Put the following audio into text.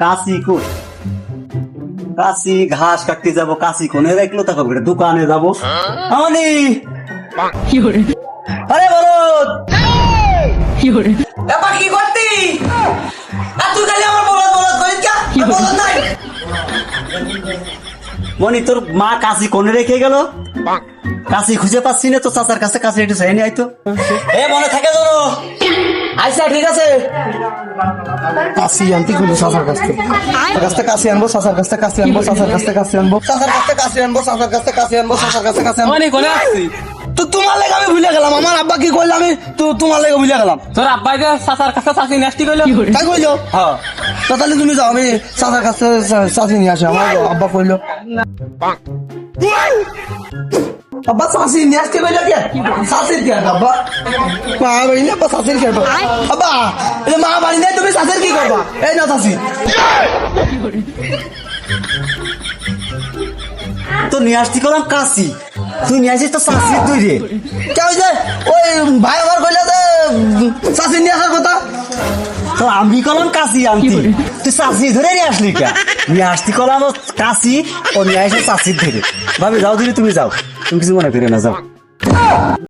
কাশি কো কাশি ঘাস কাটতে যাব কাশি কোনে বলে দোকানে যাব। আমনি আরে বলো ব্যাপার কি করতি? আর তুই খালি আমার বলদ বলদ করিস কা? বলদ নাই? মনি তোর মা কাশি কোনে রেখে গেল? কাশি খুঁজে পাচ্ছি না তো চাচার কাছে কাশি একটু চাই নি আইতো এ মনে থাকে তো আইসা ঠিক আছে। কাশি আনতে গুলো সাসার কাছ থেকে। কাছ থেকে কাশি আনব সাসার কাছ থেকে কাশি আনব সাসার কাছ থেকে কাশি আনব। সাসার কাছ থেকে কাশি আনব সাসার কাছ থেকে কাশি আনব সাসার কাছ থেকে কাশি আনব। কোনে আসছি। তো তোমার লেগে আমি ভুলে গেলাম আমার আব্বা কি কইলো আমি? তো তোমার লেগে ভুলে গেলাম। তোর আব্বাই যে চাচার কাছে চাষি নাস্তি কইলো? তাই কইলো? হ্যাঁ। তো তাহলে তুমি যাও আমি সাসার কাছ থেকে চাষি নিয়ে আসি আমার আব্বা কইলো। আব্বা চাষি নিয়ে আসতে কইলো কে চাষির কে আব্বা মা বাড়ি না আব্বা চাষির কে আব্বা এই মা বাড়ি নেই তুমি কি করবা এই না চাষি তো নিয়ে আসতি করলাম কাশি। তুই নিয়ে আসিস তো চাষি তুই রে। কে হইছে ওই ভাই আমার কইলো যে চাষি নিয়ে আসার কথা। তো আমি কলাম কাশি আনতি তুই চাষি ধরে নিয়ে আসলি কে? নিয়ে আসতি কলাম কাশি ও নিয়ে আসে চাষির ধরে। ভাবি যাও দিদি তুমি যাও। তুমি কিছু মনে করে না